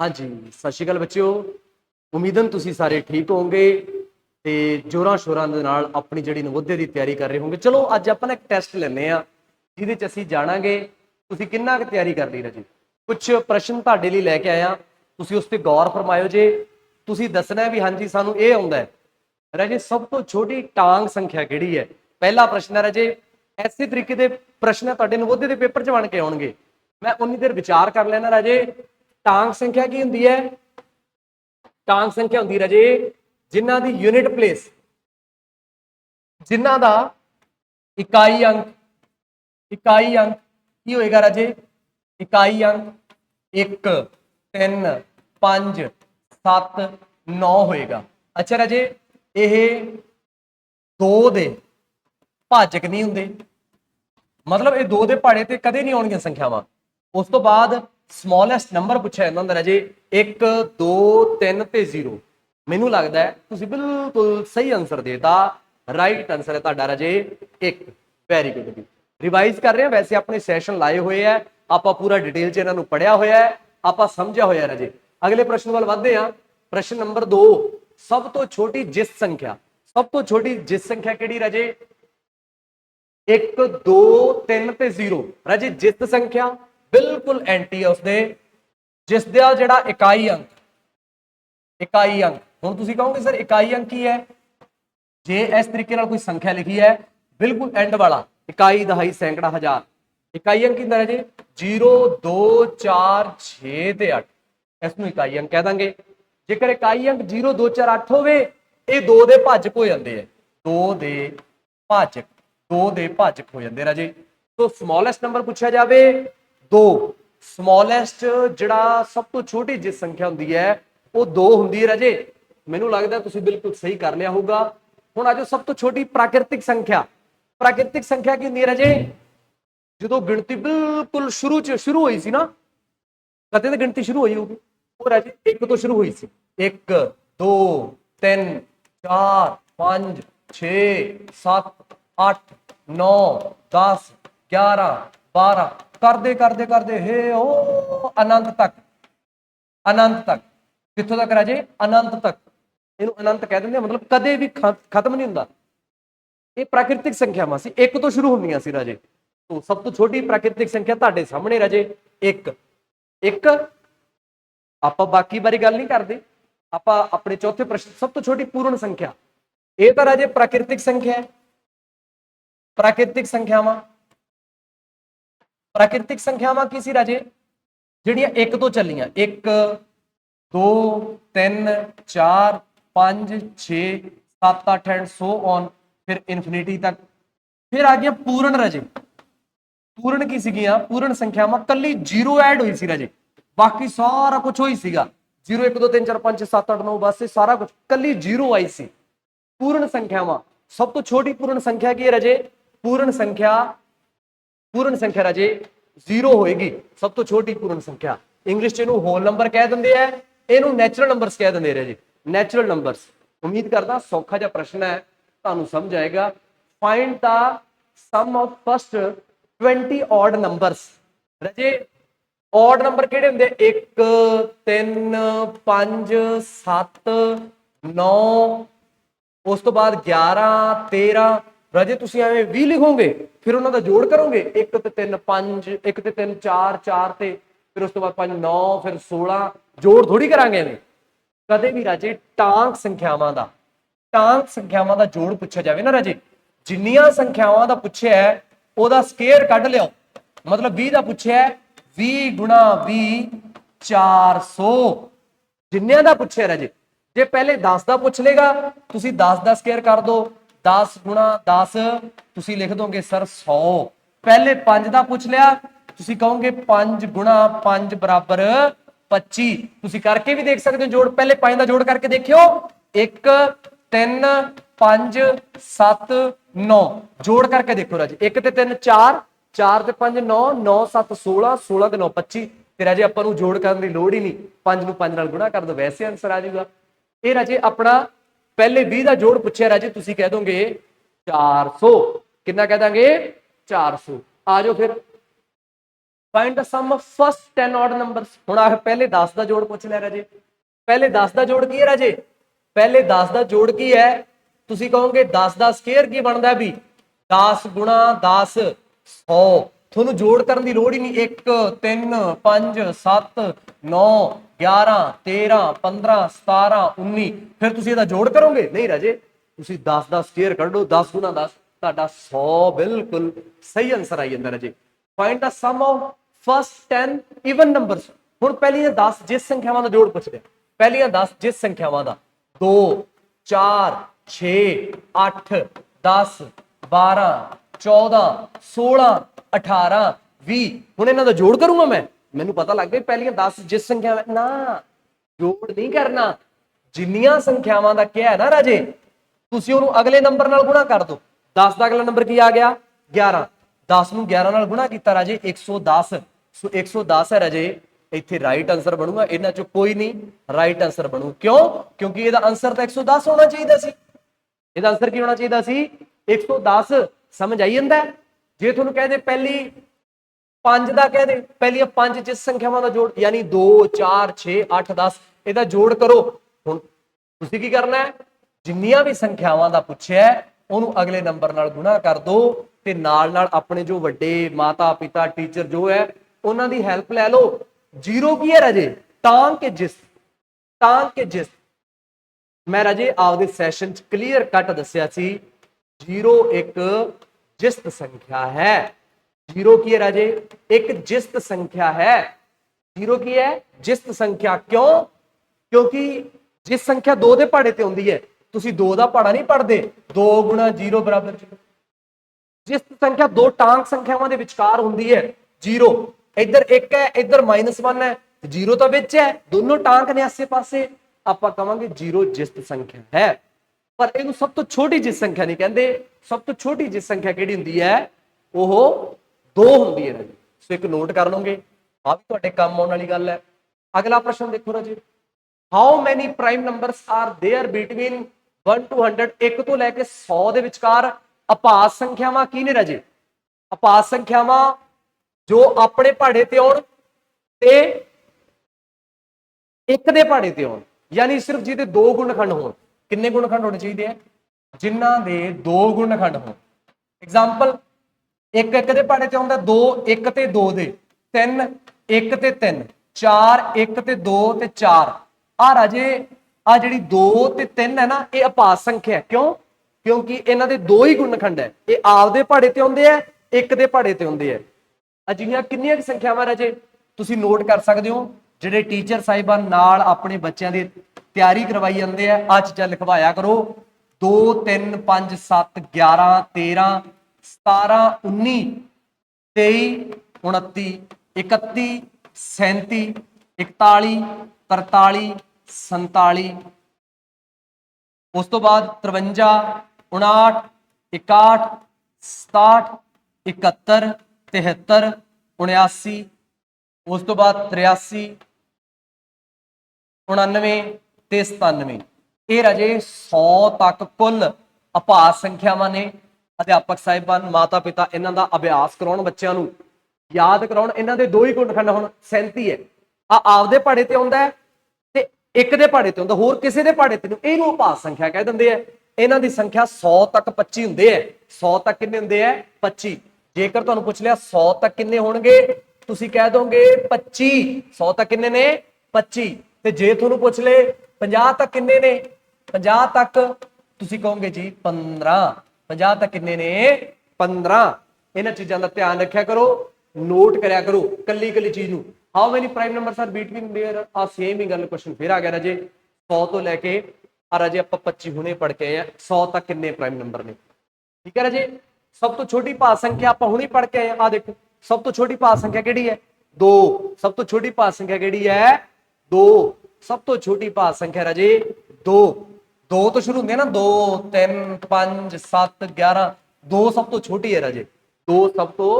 ਹਾਂਜੀ, ਸਤਿ ਸ਼੍ਰੀ ਅਕਾਲ ਬੱਚਿਓ। ਉਮੀਦਨ ਤੁਸੀਂ ਸਾਰੇ ਠੀਕ ਹੋਵੋਗੇ ਤੇ ਜੋਰਾਂ ਸ਼ੋਰਾਂ ਦੇ ਨਾਲ ਆਪਣੀ ਜਿਹੜੀ ਨਵੋਦਿਆ ਦੀ ਤਿਆਰੀ ਕਰ ਰਹੇ ਹੋਵੋਗੇ। ਚਲੋ, ਅੱਜ ਆਪਾਂ ਨਾ ਇੱਕ ਟੈਸਟ ਲੈਨੇ ਆ ਜਿਹਦੇ ਚ ਅਸੀਂ ਜਾਣਾਂਗੇ ਤੁਸੀਂ ਕਿੰਨਾ ਕੁ ਤਿਆਰੀ ਕਰ ਲਈ ਰਾਜੀ। ਕੁਝ ਪ੍ਰਸ਼ਨ ਤੁਹਾਡੇ ਲਈ ਲੈ ਕੇ ਆਇਆ। ਤੁਸੀਂ ਉਸ ਤੇ ਗੌਰ ਫਰਮਾਇਓ ਜੇ। ਤੁਸੀਂ ਦੱਸਣਾ ਵੀ ਹਾਂਜੀ, ਸਾਨੂੰ ਇਹ ਆਉਂਦਾ ਹੈ। ਰਾਜੇ, ਸਭ ਤੋਂ ਛੋਟੀ ਟਾਂਗ ਸੰਖਿਆ ਕਿਹੜੀ ਹੈ? ਪਹਿਲਾ ਪ੍ਰਸ਼ਨ ਹੈ ਰਾਜੇ, ਐਸੇ ਤਰੀਕੇ ਦੇ ਪ੍ਰਸ਼ਨ ਤੁਹਾਡੇ ਨਵੋਦਿਆ ਦੇ ਪੇਪਰ 'ਚ ਬਣ ਕੇ ਆਉਣਗੇ। ਮੈਂ ਉਨੀ ਦੇਰ ਵਿਚਾਰ ਕਰ ਲੈਣਾ ਰਾਜੇ। ਟਾਂਗ ਸੰਖਿਆ ਕੀ ਹੁੰਦੀ ਹੈ? ਟਾਂਗ ਸੰਖਿਆ ਹੁੰਦੀ ਰਾਜੇ, ਜਿਨ੍ਹਾਂ ਦੀ ਯੂਨਿਟ ਪਲੇਸ ਜਿਨ੍ਹਾਂ ਦਾ ਇਕਾਈ ਅੰਕ ਇਕਾਈ ਅੰਕ ਕੀ ਹੋਏਗਾ ਰਾਜੇ? ਇਕਾਈ ਅੰਕ 1 3 5 7 9 ਹੋਏਗਾ। ਅੱਛਾ ਰਾਜੇ, ਇਹ 2 ਦੇ ਭਾਜਕ ਨਹੀਂ ਹੁੰਦੇ। ਮਤਲਬ ਇਹ 2 ਦੇ ਪਹਾੜੇ ਤੇ ਕਦੇ ਨਹੀਂ ਆਉਣਗੀਆਂ ਸੰਖਿਆਵਾਂ। ਉਸ ਤੋਂ ਬਾਅਦ ਸਮਾਲੈਸਟ ਨੰਬਰ ਪੁੱਛਿਆ ਇਹਨਾਂ ਦਾ ਰਾਜੇ 1 2 3 ਤੇ 0 ਮੈਨੂੰ ਲੱਗਦਾ ਹੈ ਤੁਸੀਂ ਬਿਲਕੁਲ ਸਹੀ ਆਨਸਰ ਦੇਤਾ। ਰਾਈਟ ਆਨਸਰ ਹੈ ਤੁਹਾਡਾ ਰਾਜੇ 1 ਵੈਰੀ ਗੁੱਡ ਜੀ। ਰਿਵਾਈਜ਼ ਕਰ ਰਹੇ ਹਾਂ, ਵੈਸੇ ਆਪਣੇ ਸੈਸ਼ਨ ਲਾਏ ਹੋਏ ਆ ਆਪਾਂ ਪੂਰਾ ਡਿਟੇਲ ਚ ਇਹਨਾਂ ਨੂੰ ਪੜਿਆ ਹੋਇਆ ਹੈ। ਆਪਾਂ ਸਮਝਿਆ ਹੋਇਆ ਹੈ ਰਾਜੇ। ਅਗਲੇ ਪ੍ਰਸ਼ਨ ਵੱਲ ਵਧਦੇ ਹਾਂ। ਪ੍ਰਸ਼ਨ ਨੰਬਰ 2 ਸਭ ਤੋਂ ਛੋਟੀ ਜਿਸ ਸੰਖਿਆ। ਸਭ ਤੋਂ ਛੋਟੀ ਜਿਸ ਸੰਖਿਆ ਕਿਹੜੀ ਰਾਜੇ? 1 2 3 ਤੇ 0 ਰਾਜੇ, ਜਿਸ ਸੰਖਿਆ। ਬਿਲਕੁਲ ਐਂਟੀ ਹੈ ਉਸਦੇ, ਜਿਸ ਦਾ ਜਿਹੜਾ ਇਕਾਈ ਅੰਕ ਇਕਾਈ ਅੰਕ। ਹੁਣ ਤੁਸੀਂ ਕਹੋਗੇ, ਸਰ, ਇਕਾਈ ਅੰਕ ਕੀ ਹੈ? ਜੇ ਇਸ ਤਰੀਕੇ ਨਾਲ ਕੋਈ ਸੰਖਿਆ ਲਿਖੀ ਹੈ, ਬਿਲਕੁਲ ਐਂਡ ਵਾਲਾ, ਇਕਾਈ ਦਹਾਈ ਸੈਂਕੜਾ ਹਜ਼ਾਰ। ਇਕਾਈ ਅੰਕ ਕਿੰਦਾ ਹੈ ਜੀ? 0 2 4 6 ਤੇ 8 ਇਸ ਨੂੰ ਇਕਾਈ ਅੰਕ ਕਹਿ ਦਾਂਗੇ। ਜੇਕਰ ਇਕਾਈ ਅੰਕ 0 2 4 8 ਹੋਵੇ, ਇਹ 2 ਦੇ ਭਾਜਕ ਹੋ ਜਾਂਦੇ ਆ। 2 ਦੇ ਭਾਜਕ 2 ਦੇ ਭਾਜਕ ਹੋ ਜਾਂਦੇ ਰਾਜੇ। ਸੋ ਸਮਾਲੈਸਟ ਨੰਬਰ ਪੁੱਛਿਆ ਜਾਵੇ 2 ਸਮਾਲੈਸਟ ਜਿਹੜਾ ਸਭ ਤੋਂ ਛੋਟੀ ਜਿਸ ਸੰਖਿਆ ਹੁੰਦੀ ਹੈ, ਉਹ 2 ਹੁੰਦੀ ਹੈ ਰਾਜੇ। ਮੈਨੂੰ ਲੱਗਦਾ ਤੁਸੀਂ ਬਿਲਕੁਲ ਸਹੀ ਕਰ ਲਿਆ ਹੋਊਗਾ। ਹੁਣ ਆਜੋ ਸਭ ਤੋਂ ਛੋਟੀ ਪ੍ਰਾਕਿਰਤਿਕ ਸੰਖਿਆ। ਪ੍ਰਾਕਿਰਤਿਕ ਸੰਖਿਆ ਕੀ ਹੁੰਦੀ ਹੈ ਰਾਜੇ? ਜਦੋਂ ਗਿਣਤੀ ਬਿਲਕੁਲ ਸ਼ੁਰੂ ਚ, ਸ਼ੁਰੂ ਹੋਈ ਸੀ ਨਾ, ਕਦੇ ਤਾਂ ਗਿਣਤੀ ਸ਼ੁਰੂ ਹੋਈ ਹੋਊਗੀ। ਉਹ ਰਾਜੇ 1 ਤੋਂ ਸ਼ੁਰੂ ਹੋਈ ਸੀ। 1 2 3 4 5 6 7 8 9 10 11 12 ਕਰਦੇ ਕਰਦੇ ਕਰਦੇ, ਹੇ ਉਹ ਅਨੰਤ ਤੱਕ ਅਨੰਤ ਤੱਕ। ਕਿੱਥੋਂ ਤੱਕ ਰਾਜੇ? ਅਨੰਤ ਤੱਕ। ਇਹਨੂੰ ਅਨੰਤ ਕਹਿ ਦਿੰਦੇ ਮਤਲਬ ਕਦੇ ਵੀ ਖਤਮ ਨਹੀਂ ਹੁੰਦਾ। ਇਹ ਪ੍ਰਾਕਿਰਤਿਕ ਸੰਖਿਆਵਾਂ ਸੀ। ਇੱਕ ਤੋਂ ਸ਼ੁਰੂ ਹੁੰਦੀਆਂ ਸੀ ਰਾਜੇ। ਤੋਂ ਸਭ ਤੋਂ ਛੋਟੀ ਪ੍ਰਾਕਿਰਤਿਕ ਸੰਖਿਆ ਤੁਹਾਡੇ ਸਾਹਮਣੇ ਰਾਜੇ 1 1 ਆਪਾਂ ਬਾਕੀ ਬਾਰੇ ਗੱਲ ਨਹੀਂ ਕਰਦੇ। ਆਪਾਂ ਆਪਣੇ ਚੌਥੇ ਪ੍ਰਸ਼ਨ, ਸਭ ਤੋਂ ਛੋਟੀ ਪੂਰਨ ਸੰਖਿਆ। ਇਹ ਤਾਂ ਰਾਜੇ ਪ੍ਰਾਕਿਰਤਿਕ ਸੰਖਿਆ ਹੈ। ਪ੍ਰਾਕਿਰਤਿਕ ਸੰਖਿਆਵਾਂ। ਪ੍ਰਾਕਿਰਤਿਕ ਸੰਖਿਆਵਾਂ ਕੀ ਸੀ ਰਾਜੇ? ਜਿਹੜੀਆਂ 1 ਤੋਂ ਚੱਲੀਆਂ। 1 2 3 4 5 6 7 8 ਐਂਡ ਸੋ ਔਨ ਫਿਰ ਇਨਫਿਨਿਟੀ ਤੱਕ। ਫਿਰ ਆ ਗਿਆ ਪੂਰਨ ਰਾਜੇ। ਪੂਰਨ ਕੀ ਸੀਗੀਆਂ? ਪੂਰਨ ਸੰਖਿਆਵਾਂ। ਕੱਲੀ 0 ਐਡ ਹੋਈ ਸੀ ਰਾਜੇ। ਬਾਕੀ ਸਾਰਾ ਕੁਝ ਹੋਈ ਸੀਗਾ। 0 1 2 3 4 5 6 7 8 9 ਬਸ ਇਹ ਸਾਰਾ ਕੁਝ ਕੱਲੀ 0 ਆਈ ਸੀ। ਪੂਰਨ ਸੰਖਿਆਵਾਂ। ਸਭ ਤੋਂ ਛੋਟੀ ਪੂਰਨ ਸੰਖਿਆ ਕੀ ਹੈ ਰਾਜੇ? ਪੂਰਨ ਸੰਖਿਆ ਪੂਰਨ ਸੰਖਿਆ ਰਾਜੇ 0 ਹੋਏਗੀ, ਸਭ ਤੋਂ ਛੋਟੀ ਪੂਰਨ ਸੰਖਿਆ। ਇੰਗਲਿਸ਼ ਚ ਇਹਨੂੰ ਹੋਲ ਨੰਬਰ ਕਹਿ ਦਿੰਦੇ ਆ, ਇਹਨੂੰ ਨੈਚੁਰਲ ਨੰਬਰਸ ਕਹਿ ਦਿੰਦੇ ਰਾਜੇ। ਨੈਚੁਰਲ ਨੰਬਰਸ ਉਮੀਦ ਕਰਦਾ ਸੌਖਾ ਜਿਹਾ ਪ੍ਰਸ਼ਨ ਹੈ, ਤੁਹਾਨੂੰ ਸਮਝ ਆਏਗਾ। Find the sum of first 20 odd numbers ਰਾਜੇ ਆਡ ਨੰਬਰ ਕਿਹੜੇ ਹੁੰਦੇ? 1 3 5 7 9 ਉਸ ਤੋਂ ਬਾਅਦ 11 13 ਰਾਜੇ, ਤੁਸੀਂ ਐਵੇਂ 20 ਲਿਖੋਗੇ, ਫਿਰ ਉਹਨਾਂ ਦਾ ਜੋੜ ਕਰੋਗੇ? 1 ਤੇ 3 5 1 ਤੇ 3 4 4 ਤੇ, ਫਿਰ ਉਸ ਤੋਂ ਬਾਅਦ 5 9 ਫਿਰ 16 ਜੋੜ ਥੋੜੀ ਕਰਾਂਗੇ ਐਵੇਂ। ਕਦੇ ਵੀ ਰਾਜੇ, ਟਾਂਕ ਸੰਖਿਆਵਾਂ ਦਾ, ਟਾਂਕ ਸੰਖਿਆਵਾਂ ਦਾ ਜੋੜ ਪੁੱਛਿਆ ਜਾਵੇ ਨਾ ਰਾਜੇ, ਜਿੰਨੀਆਂ ਸੰਖਿਆਵਾਂ ਦਾ ਪੁੱਛਿਆ ਉਹਦਾ ਸਕੇਅਰ ਕੱਢ ਲਿਓ। ਮਤਲਬ 20 ਦਾ ਪੁੱਛਿਆ ਹੈ 20 ਗੁਣਾ 20 400 ਜਿੰਨਿਆਂ ਦਾ ਪੁੱਛਿਆ ਰਾਜੇ, ਜੇ ਪਹਿਲੇ 10 ਦਾ ਪੁੱਛ ਲੇਗਾ ਤੁਸੀਂ 10 ਦਾ ਸਕੇਅਰ ਕਰ ਦਿਓ 10 ਗੁਣਾ 10 ਤੁਸੀਂ ਲਿਖ ਦੋਗੇ ਸਰ 100 ਪਹਿਲੇ 5 ਦਾ ਪੁੱਛ ਲਿਆ, ਤੁਸੀਂ ਕਹੋਗੇ 5 ਗੁਣਾ 5 ਬਰਾਬਰ 25 ਤੁਸੀਂ ਕਰਕੇ ਵੀ ਦੇਖ ਸਕਦੇ ਹੋ ਜੋੜ, ਪਹਿਲੇ 5 ਦਾ ਜੋੜ ਕਰਕੇ ਦੇਖਿਓ। 1 3 5 7 9 ਜੋੜ ਕਰਕੇ ਦੇਖੋ ਰਾਜੇ। 1 ਤੇ 3 4 4 ਤੇ 5 9 9 7 16 16 ਤੇ 9 25 ਤੇ ਰਾਜੇ ਆਪਾਂ ਨੂੰ ਜੋੜ ਕਰਨ ਦੀ ਲੋੜ ਹੀ ਨਹੀਂ। 5 ਨੂੰ 5 ਨਾਲ ਗੁਣਾ ਕਰ ਦੋ ਵੈਸੇ ਆਨਸਰ ਆ ਜਾਊਗਾ। ਇਹ ਰਾਜੇ ਆਪਣਾ ਪਹਿਲੇ 20 ਦਾ ਜੋੜ ਪੁੱਛਿਆ ਰਾਜੇ, ਤੁਸੀਂ ਕਹਿ ਦੋਗੇ 400 ਕਿੰਨਾ ਕਹਿ ਦਾਂਗੇ? 400 ਆ ਜਾਓ ਫਿਰ। Find the sum of first 10 odd numbers ਹੁਣ ਆਹ ਪਹਿਲੇ 10 ਦਾ ਜੋੜ ਪੁੱਛ ਲਿਆ ਰਾਜੇ। ਪਹਿਲੇ 10 ਦਾ ਜੋੜ ਕੀ ਹੈ ਰਾਜੇ? ਪਹਿਲੇ 10 ਦਾ ਜੋੜ ਕੀ ਹੈ? ਤੁਸੀਂ ਕਹੋਗੇ 10 ਦਾ ਸਕੁਅਰ ਕੀ ਬਣਦਾ ਵੀ? 10 ਗੁਣਾ 10 100 ਤੁਹਾਨੂੰ ਜੋੜ ਕਰਨ ਦੀ ਲੋੜ ਹੀ ਨਹੀਂ। 1 3 5 7 9 11 13 15 17 19 ਫਿਰ ਤੁਸੀਂ ਇਹਦਾ ਜੋੜ ਕਰੋਗੇ? ਨਹੀਂ ਰਾਜੇ, ਤੁਸੀਂ 10 ਦਾ ਸਕੁਅਰ ਕੱਢੋ 10 ਗੁਣਾ 10 ਤੁਹਾਡਾ 100 ਬਿਲਕੁਲ ਸਹੀ ਆਨਸਰ ਆਈ ਜਾਂਦਾ ਰਾਜੇ। Find the sum of first 10 even numbers ਹੁਣ ਪਹਿਲੀਆਂ 10 ਜਿਸ ਸੰਖਿਆਵਾਂ ਦਾ ਜੋੜ ਪੁੱਛਦੇ ਪਹਿਲੀਆਂ 10 ਜਿਸ ਸੰਖਿਆਵਾਂ ਦਾ। 2 4 6 8 10 12 14 16 18 20 ਹੁਣ ਇਹਨਾਂ ਦਾ ਜੋੜ ਕਰੂੰਗਾ ਮੈਂ? ਮੈਨੂੰ ਪਤਾ ਲੱਗ ਗਿਆ ਪਹਿਲੀਆਂ 10 ਜਿਸ ਸੰਖਿਆ ਨਾ, ਜੋੜ ਨਹੀਂ ਕਰਨਾ। ਜਿੰਨੀਆਂ ਸੰਖਿਆਵਾਂ ਦਾ ਕਿਹਾ ਨਾ ਰਾਜੇ, ਤੁਸੀਂ ਉਹਨੂੰ ਅਗਲੇ ਨੰਬਰ ਨਾਲ ਗੁਣਾ ਕਰ ਦਿਓ 10 ਦਾ ਅਗਲਾ ਨੰਬਰ ਕੀ ਆ ਗਿਆ? 11 10 ਨੂੰ 11 ਨਾਲ ਗੁਣਾ ਕੀਤਾ ਰਾਜੇ 110 ਸੋ 110 ਹੈ ਰਾਜੇ, ਇੱਥੇ ਰਾਈਟ ਆਨਸਰ ਬਣੂਗਾ। ਇਹਨਾਂ ਚੋਂ ਕੋਈ ਨਹੀਂ ਰਾਈਟ ਆਨਸਰ ਬਣੂ। ਕਿਉਂ? ਕਿਉਂਕਿ ਇਹਦਾ ਆਨਸਰ ਤਾਂ 110 ਹੋਣਾ ਚਾਹੀਦਾ ਸੀ। ਇਹਦਾ ਆਨਸਰ ਕੀ ਹੋਣਾ ਚਾਹੀਦਾ ਸੀ? 110 ਸਮਝ ਆਈ ਜਾਂਦਾ? ਜੇ ਤੁਹਾਨੂੰ ਕਹਦੇ ਪਹਿਲੀ 5 ਦਾ ਕਹਦੇ ਪਹਿਲੀਆਂ 5 ਜਿਸ ਸੰਖਿਆਵਾਂ ਦਾ ਜੋੜ, ਯਾਨੀ 2 4 6 8 10 ਇਹਦਾ ਜੋੜ ਕਰੋ। ਹੁਣ ਤੁਸੀਂ ਕੀ ਕਰਨਾ ਹੈ? ਜਿੰਨੀਆਂ ਵੀ ਸੰਖਿਆਵਾਂ ਦਾ ਪੁੱਛਿਆ ਉਹਨੂੰ ਅਗਲੇ ਨੰਬਰ ਨਾਲ ਗੁਣਾ ਕਰ ਦਿਓ ਤੇ ਨਾਲ ਨਾਲ ਆਪਣੇ ਜੋ ਵੱਡੇ ਮਾਤਾ ਪਿਤਾ, ਟੀਚਰ ਜੋ ਹੈ, ਉਹਨਾਂ ਦੀ ਹੈਲਪ ਲੈ ਲਓ। ਜ਼ੀਰੋ ਕੀ ਹੈ ਰਾਜੇ? ਤਾਂ ਕਿ ਜਿਸ, ਤਾਂ ਕਿ ਜਿਸ। ਮੈਂ ਰਾਜੇ ਆਪਦੇ ਸੈਸ਼ਨ ਚ ਕਲੀਅਰ ਕੱਟ ਦੱਸਿਆ ਸੀ। 0 1 जिस्त संख्या है। जीरो की है राजे, एक जिस्त संख्या है। जीरो की है ਜਿਸਤ ਸੰਖਿਆ ਕਿਉਂ ਕਿਉਂਕਿ ਜਿਸ ਸੰਖਿਆ 2 ਦੇ ਪਹਾੜੇ ਤੇ ਹੁੰਦੀ ਹੈ ਤੁਸੀਂ 2 ਦਾ ਪਹਾੜਾ ਨਹੀਂ ਪੜਦੇ 2 0 0 ਜਿਸ ਸੰਖਿਆ ਦੋ ਟਾਂਗ ਸੰਖਿਆਵਾਂ ਦੇ ਵਿਚਕਾਰ ਹੁੰਦੀ ਹੈ 0 ਇੱਧਰ 1 ਹੈ ਇੱਧਰ -1 ਹੈ 0 ਤਾਂ ਵਿੱਚ ਹੈ ਦੋਨੋਂ ਟਾਂਗ ਨੇ ਆਸੇ ਪਾਸੇ ਆਪਾਂ ਕਵਾਂਗੇ 0 ਜਿਸਤ ਸੰਖਿਆ ਹੈ ਪਰ ਇਹਨੂੰ ਸਭ ਤੋਂ ਛੋਟੀ ਜਿਸ ਸੰਖਿਆ ਨਹੀਂ ਕਹਿੰਦੇ ਸਭ ਤੋਂ ਛੋਟੀ ਜਿਸ ਸੰਖਿਆ ਕਿਹੜੀ ਹੁੰਦੀ ਹੈ ਉਹ 2 ਹੁੰਦੀ ਹੈ ਰਾਜੇ ਸੋ ਇੱਕ ਨੋਟ ਕਰ ਲਓਗੇ ਆ ਵੀ ਤੁਹਾਡੇ ਕੰਮ ਆਉਣ ਵਾਲੀ ਗੱਲ ਹੈ ਅਗਲਾ ਪ੍ਰਸ਼ਨ ਦੇਖੋ ਰਾਜੇ how many prime numbers are there between 1 to 100 1 ਤੋਂ ਲੈ ਕੇ 100 ਦੇ ਵਿਚਕਾਰ ਅਪਾਸ ਸੰਖਿਆਵਾਂ ਕੀ ਨੇ ਰਾਜੇ ਅਪਾਸ ਸੰਖਿਆਵਾਂ ਜੋ ਆਪਣੇ ਪਹਾੜੇ ਤੇ ਆਉਣ ਤੇ ਇੱਕ ਦੇ ਪਹਾੜੇ ਤੇ ਆਉਣ ਯਾਨੀ ਸਿਰਫ ਜਿਹਦੇ ਦੋ ਗੁਣਖੰਡ ਹੋਣ ਕਿੰਨੇ ਗੁਣਖੰਡ ਹੋਣੇ ਚਾਹੀਦੇ ਆ? ਜਿਨ੍ਹਾਂ ਦੇ ਦੋ ਗੁਣਖੰਡ ਹੋਣ। ਐਗਜ਼ਾਮਪਲ ਇੱਕ ਇੱਕ ਦੇ ਪਹਾੜੇ ਤੇ ਆਉਂਦਾ, ਦੋ, ਇੱਕ ਤੇ ਦੋ ਦੇ, ਤਿੰਨ, ਇੱਕ ਤੇ ਤਿੰਨ, ਚਾਰ, ਇੱਕ ਤੇ ਦੋ ਤੇ ਚਾਰ। ਆ ਰਾਜੇ ਆ ਜਿਹੜੀ 2 ਤੇ 3 ਹੈ ਨਾ, ਇਹ ਅਪਾਸ ਸੰਖਿਆ ਕਿਉਂ? ਕਿਉਂਕਿ ਇਹਨਾਂ ਦੇ ਦੋ ਹੀ ਗੁਣਖੰਡ ਹੈ। ਇਹ ਆਪਦੇ ਪਹਾੜੇ ਤੇ ਆਉਂਦੇ ਆ, ਇੱਕ ਦੇ ਪਹਾੜੇ ਤੇ ਆਉਂਦੇ ਆ। ਅਜਿਹੀਆਂ ਕਿੰਨੀਆਂ ਕੁ ਸੰਖਿਆਵਾਂ ਰਾਜੇ? ਤੁਸੀਂ ਨੋਟ ਕਰ ਸਕਦੇ ਹੋ, ਜਿਹੜੇ ਟੀਚਰ ਸਾਹਿਬਾਨ ਨਾਲ ਆਪਣੇ ਬੱਚਿਆਂ ਦੇ ਤਿਆਰੀ ਕਰਵਾਈ ਜਾਂਦੇ ਆ। ਆ ਚੀਜ਼ਾਂ ਲਿਖਵਾਇਆ ਕਰੋ। 2 3 5 7 11 13 17 19 23 29 31 37 41 43 47 ਉਸ ਤੋਂ ਬਾਅਦ 53 59 61 67 71 73 79 ਉਸ ਤੋਂ ਬਾਅਦ 83 99 ਤੇ 97 ਇਹ ਰਾਜੇ 100 ਤੱਕ ਕੁੱਲ ਅਪਾਸ ਸੰਖਿਆਵਾਂ ਨੇ। ਅਧਿਆਪਕ ਸਾਹਿਬਾਨ ਮਾਤਾ ਪਿਤਾ ਇਹਨਾਂ ਦਾ ਅਭਿਆਸ ਕਰਾਉਣ ਬੱਚਿਆਂ ਨੂੰ। ਯਾਦ ਕਰਾਉਣ, ਇਹਨਾਂ ਦੇ ਦੋ ਹੀ ਗੁਣਖੰਡ ਹੁਣ 37 ਹੈ। ਆ ਆਪਦੇ ਪਹਾੜੇ ਤੇ ਆਉਂਦਾ ਹੈ ਤੇ ਇੱਕ ਦੇ ਪਹਾੜੇ ਤੇ ਹੁੰਦਾ ਹੋਰ ਕਿਸੇ ਦੇ ਪਹਾੜੇ ਤੇ ਨਹੀਂ। ਇਹਨੂੰ ਅਪਾਸ ਸੰਖਿਆ ਕਹਿ ਦਿੰਦੇ ਆ। ਇਹਨਾਂ ਦੀ ਸੰਖਿਆ 100 ਤੱਕ 25 ਹੁੰਦੇ ਆ 100 ਤੱਕ ਕਿੰਨੇ ਹੁੰਦੇ ਆ 25 ਜੇਕਰ ਤੁਹਾਨੂੰ ਪੁੱਛ ਲਿਆ 100 ਤੱਕ ਕਿੰਨੇ ਹੋਣਗੇ? ਤੁਸੀਂ ਕਹਿ ਦੋਗੇ 25 100 ਤੱਕ ਕਿੰਨੇ ਨੇ? 25 ਤੇ ਜੇ ਤੁਹਾਨੂੰ ਪੁੱਛ ਲੇ 50 ਤੱਕ ਕਿੰਨੇ ਨੇ 50 ਤੱਕ ਤੁਸੀਂ ਕਹੋਗੇ ਜੀ 15 50 ਤੱਕ ਕਿੰਨੇ ਨੇ 15 ਇਹਨਾਂ ਚੀਜ਼ਾਂ ਦਾ ਧਿਆਨ ਰੱਖਿਆ ਕਰੋ ਨੋਟ ਕਰਿਆ ਕਰੋ ਕੱਲੀ ਕੱਲੀ ਚੀਜ਼ ਨੂੰ how many prime numbers are between there ਆ ਸੇਮ ਹੀ ਗੱਲ ਕੁਐਸਚਨ ਫਿਰ ਆ ਗਿਆ ਰਾਜੇ 100 ਤੋਂ ਲੈ ਕੇ ਆ ਰਾਜੇ ਆਪਾਂ 25 ਹੁਣੇ ਪੜ ਕੇ ਆਏ ਆ 100 ਤੱਕ ਕਿੰਨੇ ਪ੍ਰਾਈਮ ਨੰਬਰ ਨੇ ਠੀਕ ਹੈ ਰਾਜੇ ਸਭ ਤੋਂ ਛੋਟੀ ਭਾਗ ਸੰਖਿਆ ਆਪਾਂ ਹੁਣੇ ਪੜ ਕੇ ਆਏ ਆ ਆਹ ਦੇਖੋ ਸਭ ਤੋਂ ਛੋਟੀ ਭਾਗ ਸੰਖਿਆ ਕਿਹੜੀ ਹੈ 2 ਸਭ ਤੋਂ ਛੋਟੀ ਭਾਗ ਸੰਖਿਆ ਕਿਹੜੀ ਹੈ 2 ਸਭ ਤੋਂ ਛੋਟੀ ਭਾਗ ਸੰਖਿਆ ਰਾਜੇ 2 2 ਤੋਂ ਸ਼ੁਰੂ ਹੁੰਦੀ ਹੈ ਨਾ 2 3 5 7 11 2 ਸਭ ਤੋਂ ਛੋਟੀ ਹੈ ਰਾਜੇ। 2 ਸਭ ਤੋਂ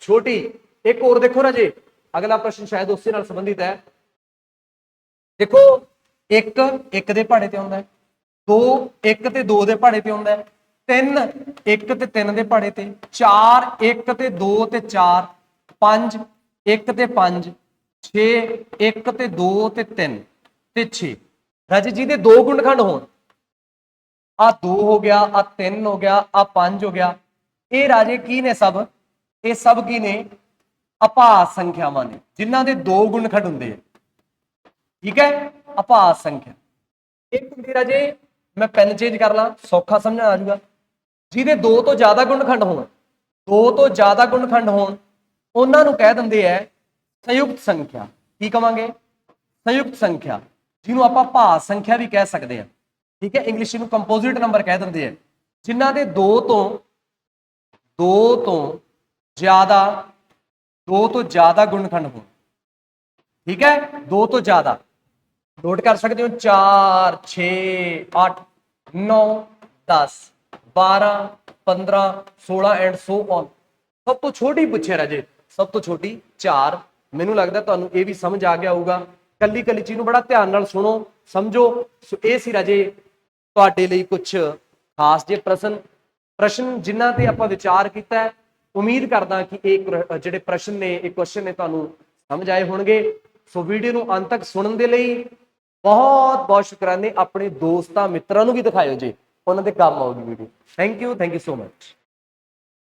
ਛੋਟੀ। ਇੱਕ ਹੋਰ ਦੇਖੋ ਰਾਜੇ। ਅਗਲਾ ਪ੍ਰਸ਼ਨ ਸ਼ਾਇਦ ਉਸੇ ਨਾਲ ਸੰਬੰਧਿਤ ਹੈ। ਦੇਖੋ 1 1 ਦੇ ਪਹਾੜੇ ਤੇ ਆਉਂਦਾ ਹੈ। 2 1 ਤੇ 2 ਦੇ ਪਹਾੜੇ ਤੇ ਆਉਂਦਾ ਹੈ। 3 1 ਤੇ 3 ਦੇ ਪਹਾੜੇ ਤੇ। 4 1 ਤੇ 2 ਤੇ 4 5 1 ਤੇ 5 6 1 ਤੇ 2 ਤੇ 3 ਤੇ 6 ਰਾਜੇ ਜਿਹਦੇ ਦੋ ਗੁਣਖੰਡ ਹੋਣ। ਆ 2 ਹੋ ਗਿਆ, ਆ 3 ਹੋ ਗਿਆ, ਆ 5 ਹੋ ਗਿਆ। ਇਹ ਰਾਜੇ ਕੀ ਨੇ ਸਭ? ਇਹ ਸਭ ਕੀ ਨੇ? ਅਪਾਸ ਸੰਖਿਆਵਾਂ ਨੇ, ਜਿਨ੍ਹਾਂ ਦੇ ਦੋ ਗੁਣਖੰਡ ਹੁੰਦੇ ਆ। ਠੀਕ ਹੈ? ਅਪਾਸ ਸੰਖਿਆ। ਇੱਕ ਹੁੰਦੀ ਰਾਜੇ? ਮੈਂ ਪੈਨ ਚੇਂਜ ਕਰ ਲਾਂ, ਸੌਖਾ ਸਮਝਣਾ ਆ ਜਾਊਗਾ। ਜਿਹਦੇ ਦੋ ਤੋਂ ਜ਼ਿਆਦਾ ਗੁਣਖੰਡ ਹੋਣ, ਦੋ ਤੋਂ ਜ਼ਿਆਦਾ ਗੁਣਖੰਡ ਹੋਣ, ਉਹਨਾਂ ਨੂੰ ਕਹਿ ਦਿੰਦੇ ਆ ਸੰਯੁਕਤ ਸੰਖਿਆ। ਕੀ ਕਵਾਂਗੇ? ਸੰਯੁਕਤ ਸੰਖਿਆ। ਜਿਹਨੂੰ ਆਪਾਂ ਭਾਸ ਸੰਖਿਆ ਵੀ ਕਹਿ ਸਕਦੇ ਆ ਠੀਕ ਹੈ ਇੰਗਲਿਸ਼ ਨੂੰ ਕੰਪੋਜ਼ਿਟ ਨੰਬਰ ਕਹਿ ਦਿੰਦੇ ਆ। ਜਿਨ੍ਹਾਂ ਦੇ ਦੋ ਤੋਂ ਦੋ ਤੋਂ ਜ਼ਿਆਦਾ, ਦੋ ਤੋਂ ਜ਼ਿਆਦਾ ਗੁਣਖੰਡ ਹੋਣ। ਠੀਕ ਹੈ, ਦੋ ਤੋਂ ਜ਼ਿਆਦਾ। ਨੋਟ ਕਰ ਸਕਦੇ ਹੋ 4 6 8 9 10 12 15 16 ਐਂਡ ਸੋ ਔਨ ਸਭ ਤੋਂ ਛੋਟੀ ਪੁੱਛਿਆ ਰਾਜੇ, ਸਭ ਤੋਂ ਛੋਟੀ 4 ਮੈਨੂੰ ਲੱਗਦਾ ਤੁਹਾਨੂੰ ਇਹ ਵੀ ਸਮਝ ਆ ਗਿਆ ਹੋਊਗਾ। ਕੱਲੀ ਕੱਲੀ ਚੀਜ਼ ਨੂੰ ਬੜਾ ਧਿਆਨ ਨਾਲ ਸੁਣੋ, ਸਮਝੋ। ਸੋ ਇਹ ਸੀ ਰਾਜੇ, ਤੁਹਾਡੇ ਲਈ ਕੁਝ ਖਾਸ ਜੇ ਪ੍ਰਸ਼ਨ। ਪ੍ਰਸ਼ਨ ਜਿਨ੍ਹਾਂ ਤੇ ਆਪਾਂ ਵਿਚਾਰ ਕੀਤਾ ਉਮੀਦ ਕਰਦਾ ਕਿ ਇਹ ਕੁਰ- ਜਿਹੜੇ ਪ੍ਰਸ਼ਨ ਨੇ, ਇਹ ਕੁਐਸਚਨ ਨੇ ਤੁਹਾਨੂੰ ਸਮਝ ਆਏ ਹੋਣਗੇ। ਸੋ ਵੀਡੀਓ ਨੂੰ ਅੰਤ ਤੱਕ ਸੁਣਨ ਦੇ ਲਈ ਬਹੁਤ ਬਹੁਤ ਸ਼ੁਕਰਾਨੇ। ਆਪਣੇ ਦੋਸਤਾਂ, ਮਿੱਤਰਾਂ ਨੂੰ ਵੀ ਦਿਖਾਇਓ ਜੀ। ਉਹਨਾਂ ਦੇ ਕੰਮ ਆਉਗੀ video. Thank you thank you so much